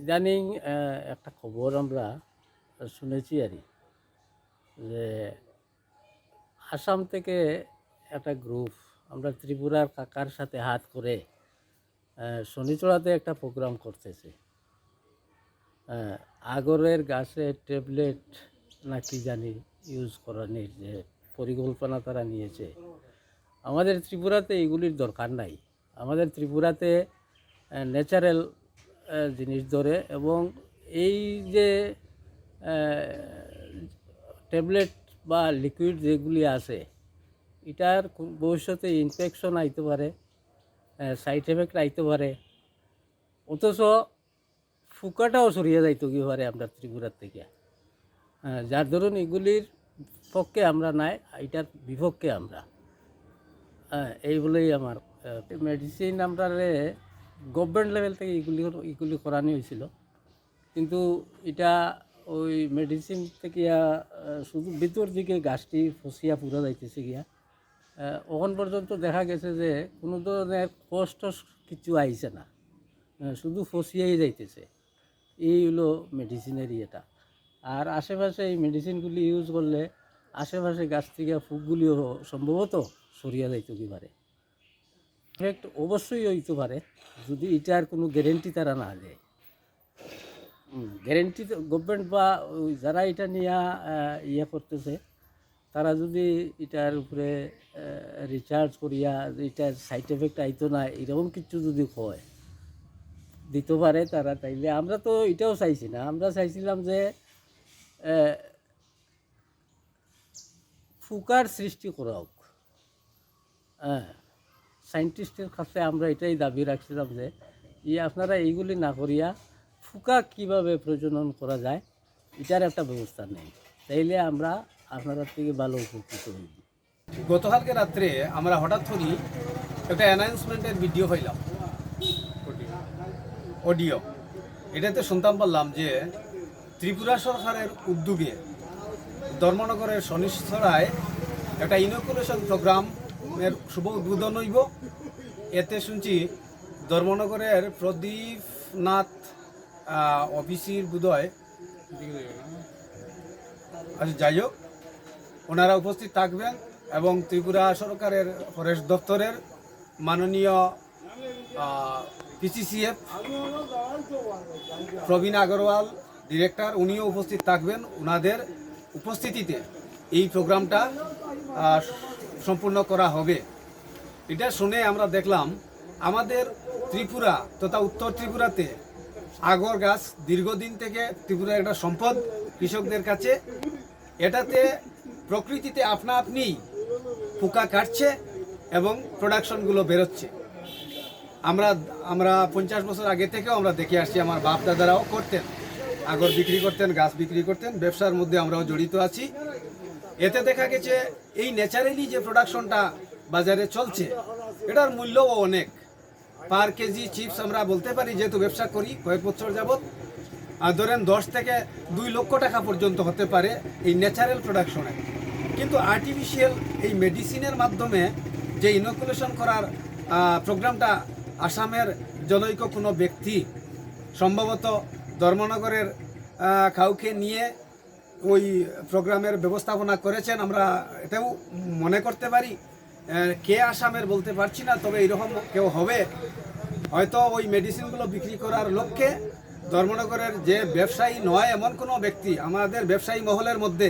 ইদানিং একটা খবর আমরা শুনেছি আর যে আসাম থেকে একটা গ্রুপ আমরা ত্রিপুরার কাকার সাথে হাত করে শনিচড়াতে একটা প্রোগ্রাম করতেছে। আগরের গাছে ট্যাবলেট না কি জানি ইউজ করানোর যে পরিকল্পনা তারা নিয়েছে। আমাদের ত্রিপুরাতে এগুলির দরকার নাই। আমাদের ত্রিপুরাতে ন্যাচারাল জিনিস ধরে এবং এই যে ট্যাবলেট বা লিকুইড যেগুলি আছে, এটার ভবিষ্যতে ইনফেকশন আইতে পারে। সাইড এফেক্ট আইতে পারে। অথচ ফুকাটাও সরিয়ে যাইতো কি পারে আমরা ত্রিপুরার থেকে। যার ধরুন এগুলির পক্ষে আমরা নাই, এটার বিপক্ষে আমরা। এই বলেই আমার মেডিসিন আমরা গভর্নমেন্ট লেভেল থেকে এগুলি এগুলি করানো হয়েছিল। কিন্তু এটা ওই মেডিসিন থেকে শুধু ভিতর দিকে গাছটি ফসিয়া পুরা যাইতেছে গিয়া। ওখান পর্যন্ত দেখা গেছে যে কোনো ধরনের কষ্ট কিছু আইছে না। শুধু ফসিয়াই যাইতেছে। এই হলো মেডিসিনের ইয়েটা আর আশেপাশে এই মেডিসিনগুলি ইউজ করলে আশেপাশে গাছ থেকে ফুকগুলিও সম্ভবত সরিয়া যাইতে কি পারে। এফেক্ট অবশ্যই হইতে পারে, যদি এটার কোনো গ্যারেন্টি তারা না দেয়। গ্যারেন্টি গভর্নমেন্ট বা যারা এটা নিয়ে ইয়ে করতেছে তারা যদি এটার উপরে রিচার্জ করিয়া এটার সাইড এফেক্ট আইতো না, এরকম কিছু যদি কয় দিতে পারে তারা তাইলে। আমরা তো এটাও চাইছি না। আমরা চাইছিলাম যে ফুকার সৃষ্টি করা হোক হ্যাঁ সায়েন্টিস্টের কাছে আমরা এটাই দাবি রাখছিলাম যে, ই আপনারা এইগুলি না করিয়া ফুকা কীভাবে প্রজনন করা যায়, এটার একটা ব্যবস্থা নেই। তাইলে আমরা আপনারা থেকে ভালো উপকৃত হইব গতকালকে রাত্রে আমরা হঠাৎ করি একটা অ্যানাউন্সমেন্টের ভিডিও হইলাম অডিও। এটাতে শুনতাম পারলাম যে ত্রিপুরা সরকারের উদ্যোগে ধর্মনগরের শনিশ্বরায় একটা ইনোকুলেশন প্রোগ্রামের শুভ উদ্বোধন হইব। এতে শুনছি ধর্মনগরের প্রদীপ নাথ অফিসির বোধয়। আচ্ছা যাই হোক। ওনারা উপস্থিত থাকবেন এবং ত্রিপুরা সরকারের ফরেস্ট দপ্তরের মাননীয় পিসিসিএফ প্রবীণ আগরওয়াল, ডিরেক্টর, উনিও উপস্থিত থাকবেন ওনাদের উপস্থিতিতে। এই প্রোগ্রামটা সম্পূর্ণ করা হবে। এটা শুনে আমরা দেখলাম, আমাদের ত্রিপুরা তথা উত্তর ত্রিপুরাতে আগর গাছ দীর্ঘদিন থেকে ত্রিপুরার একটা সম্পদ কৃষকদের কাছে। এটাতে প্রকৃতিতে আপনা আপনি পোকা কাটছে এবং প্রোডাকশনগুলো বেরোচ্ছে। আমরা আমরা পঞ্চাশ বছর আগে থেকেও আমরা দেখে আসছি, আমার বাপ দাদারাও করতেন, আগর বিক্রি করতেন, গাছ বিক্রি করতেন, ব্যবসার মধ্যে আমরাও জড়িত আছি। এতে দেখা গেছে, এই ন্যাচারালি যে প্রোডাকশনটা বাজারে চলছে, এটার মূল্যও অনেক। পার কেজি চিপস আমরা বলতে পারি, যেহেতু ব্যবসা করি কয়েক বছর যাবৎ। আর ধরেন দশ থেকে দুই লক্ষ টাকা পর্যন্ত হতে পারে এই ন্যাচারাল প্রোডাকশনে কিন্তু আর্টিফিশিয়াল এই মেডিসিনের মাধ্যমে যে ইনোকুলেশন করার প্রোগ্রামটা আসামের জনৈক কোনো ব্যক্তি সম্ভবত ধর্মনগরের কাউকে নিয়ে ওই প্রোগ্রামের ব্যবস্থাপনা করেছেন, আমরা এটাও মনে করতে পারি। কে আসামের বলতে পারছি না, তবে এরকম কেউ হবে। হয়তো ওই মেডিসিনগুলো বিক্রি করার লক্ষ্যে ধর্মনগরের যে ব্যবসায়ী নয়, এমন কোনো ব্যক্তি, আমাদের ব্যবসায়ী মহলের মধ্যে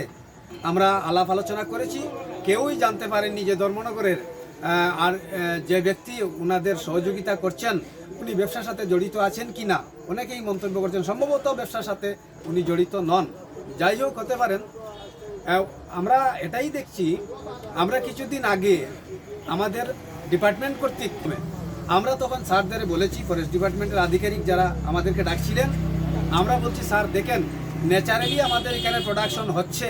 আমরা আলাপ আলোচনা করেছি। কেউই জানতে পারেননি যে ধর্মনগরের আর যে ব্যক্তি ওনাদের সহযোগিতা করছেন, উনি ব্যবসার সাথে জড়িত আছেন কি না অনেকেই মন্তব্য করছেন। সম্ভবত ব্যবসার সাথে উনি জড়িত নন। যাই হোক, হতে পারেন। আমরা এটাই দেখছি, আমরা কিছুদিন আগে আমাদের ডিপার্টমেন্ট কর্তৃক, আমরা তখন স্যারদের বলেছি, ফরেস্ট ডিপার্টমেন্টের আধিকারিক যারা আমাদেরকে ডাকছিলেন, আমরা বলছি, স্যার, দেখেন, ন্যাচারালি আমাদের এখানে প্রোডাকশন হচ্ছে।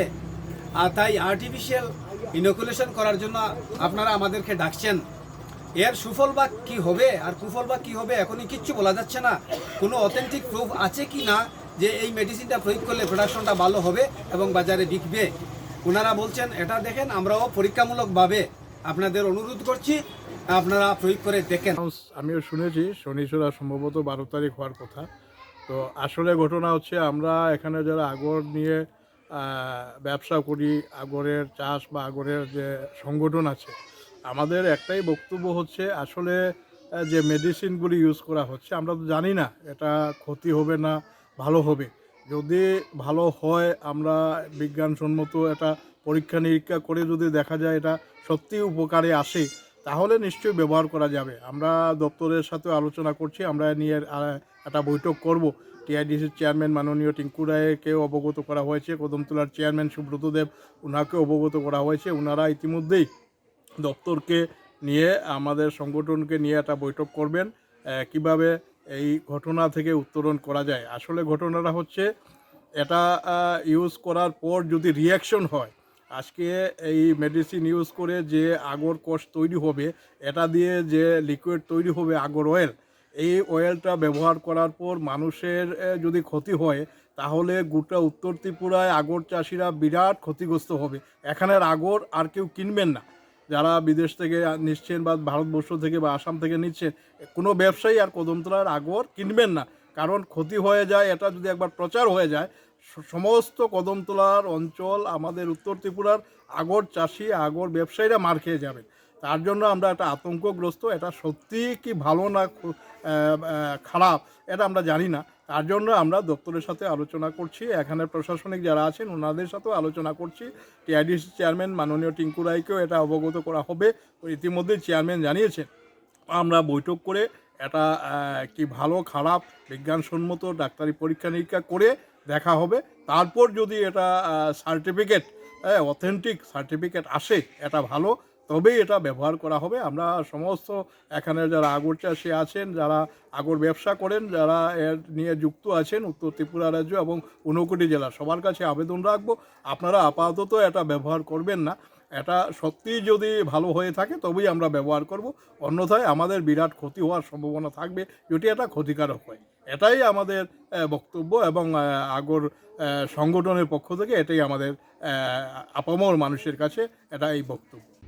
আর তাই আর্টিফিশিয়াল ইনোকুলেশন করার জন্য আপনারা আমাদেরকে ডাকছেন। এর সুফল বা কি হবে, আর কুফল বা কি হবে, এখনই কিচ্ছু বলা যাচ্ছে না। কোনো অথেন্টিক প্রুফ আছে কি না যে এই মেডিসিনটা প্রয়োগ করলে প্রোডাকশনটা ভালো হবে এবং বাজারে বিকবে? ওনারা বলছেন, এটা দেখেন, আমরাও পরীক্ষামূলকভাবে আপনাদের অনুরোধ করছি, আপনারা প্রয়োগ করে দেখেন। আমিও শুনেছি শনিচূড়া সম্ভবত বারো তারিখ হওয়ার কথা। তো আসলে ঘটনা হচ্ছে, আমরা এখানে যারা আগর নিয়ে ব্যবসা করি, আগরের চাষ বা আগরের যে সংগঠন আছে, আমাদের একটাই বক্তব্য হচ্ছে আসলে যে মেডিসিনগুলি ইউজ করা হচ্ছে, আমরা তো জানি না এটা ক্ষতি হবে না ভালো হবে। যদি ভালো হয়, আমরা বিজ্ঞানসম্মত এটা পরীক্ষা নিরীক্ষা করে যদি দেখা যায় এটা সত্যি উপকারে আসে, তাহলে নিশ্চয়ই ব্যবহার করা যাবে। আমরা দপ্তরের সাথে আলোচনা করছি, আমরা নিয়ে একটা বৈঠক করব। টিআইডিসির চেয়ারম্যান মাননীয় টিঙ্কু রায়কেও অবগত করা হয়েছে। কদমতলার চেয়ারম্যান সুব্রত দেব ওনাকে অবগত করা হয়েছে। ওনারা ইতিমধ্যেই দপ্তরকে নিয়ে, আমাদের সংগঠনকে নিয়ে একটা বৈঠক করবেন কীভাবে এই ঘটনা থেকে উত্তরণ করা যায়। আসলে ঘটনাটা হচ্ছে, এটা ইউজ করার পর যদি রিয়াকশন হয়, আজকে এই মেডিসিন ইউজ করে যে আগর কোষ তৈরি হবে, এটা দিয়ে যে লিকুইড তৈরি হবে আগর অয়েল এই অয়েলটা ব্যবহার করার পর মানুষের যদি ক্ষতি হয়, তাহলে গোটা উত্তর ত্রিপুরায় আগর চাষিরা বিরাট ক্ষতিগ্রস্ত হবে। এখানের আগর আর কেউ কিনবেন না। যারা বিদেশ থেকে নিচ্ছেন বা ভারতবর্ষ থেকে বা আসাম থেকে নিচ্ছেন, কোনো ব্যবসায়ী আর কদমতলার আগর কিনবেন না। কারণ ক্ষতি হয়ে যায়, এটা যদি একবার প্রচার হয়ে যায় সমস্ত কদমতলার অঞ্চল, আমাদের উত্তর ত্রিপুরার আগর চাষি, আগর ব্যবসায়ীরা মার খেয়ে যাবেন। তার জন্য আমরা একটা আতঙ্কগ্রস্ত, এটা সত্যি কি ভালো না খারাপ, এটা আমরা জানি না। তার জন্য আমরা দপ্তরের সাথে আলোচনা করছি, এখানে প্রশাসনিক যারা আছেন ওনাদের সাথেও আলোচনা করছি। টিআইডিসি চেয়ারম্যান মাননীয় টিঙ্কু রায়কেও এটা অবগত করা হবে ইতিমধ্যে চেয়ারম্যান জানিয়েছেন। আমরা বৈঠক করে এটা কি ভালো, খারাপ, বিজ্ঞানসম্মত ডাক্তারি পরীক্ষা নিরীক্ষা করে দেখা হবে। তারপর যদি এটা সার্টিফিকেট অথেন্টিক সার্টিফিকেট আসে, এটা ভালো। তবেই এটা ব্যবহার করা হবে। আমরা সমস্ত এখানে যারা আগর চাষি আছেন, যারা আগর ব্যবসা করেন, যারা এর নিয়ে যুক্ত আছেন, উত্তর ত্রিপুরা রাজ্য এবং ঊনকোটি জেলা, সবার কাছে আবেদন রাখব। আপনারা আপাতত এটা ব্যবহার করবেন না। এটা সত্যি যদি ভালো হয়ে থাকে, তবেই আমরা ব্যবহার করব। অন্যথায় আমাদের বিরাট ক্ষতি হওয়ার সম্ভাবনা থাকবে, যদি এটা ক্ষতিকারক হয়। এটাই আমাদের বক্তব্য এবং আগর সংগঠনের পক্ষ থেকে এটাই আমাদের আপামর মানুষের কাছে এটা এই বক্তব্য।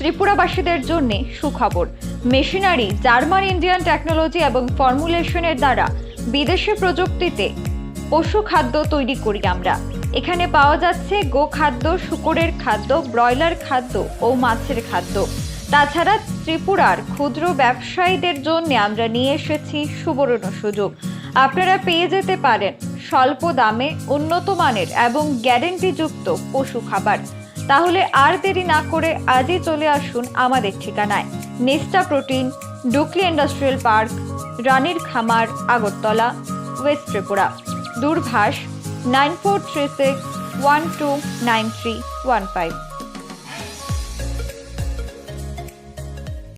ত্রিপুরাবাসীদের জন্য সুখবর। মেশিনারি, জার্মান ইন্ডিয়ান টেকনোলজি এবং ফর্মুলেশনের দ্বারা বিদেশি প্রযুক্তিতে পশু খাদ্য তৈরি করি আমরা। এখানে পাওয়া যাচ্ছে গো খাদ্য, শুকরের খাদ্য, ব্রয়লার খাদ্য ও মাছের খাদ্য। তাছাড়া ত্রিপুরার ক্ষুদ্র ব্যবসায়ীদের জন্য আমরা নিয়ে এসেছি সুবর্ণ সুযোগ। আপনারা পেয়ে যেতে পারেন স্বল্প দামে উন্নত মানের এবং গ্যারেন্টিযুক্ত পশু খাবার। তাহলে আর দেরি না করে আজই চলে আসুন আমাদের ঠিকানায়। Nesta protein, Dukli industrial park, রানীর খামার, Agartala, west Tripura. দূরভাষ, nine four three six one two nine three one five.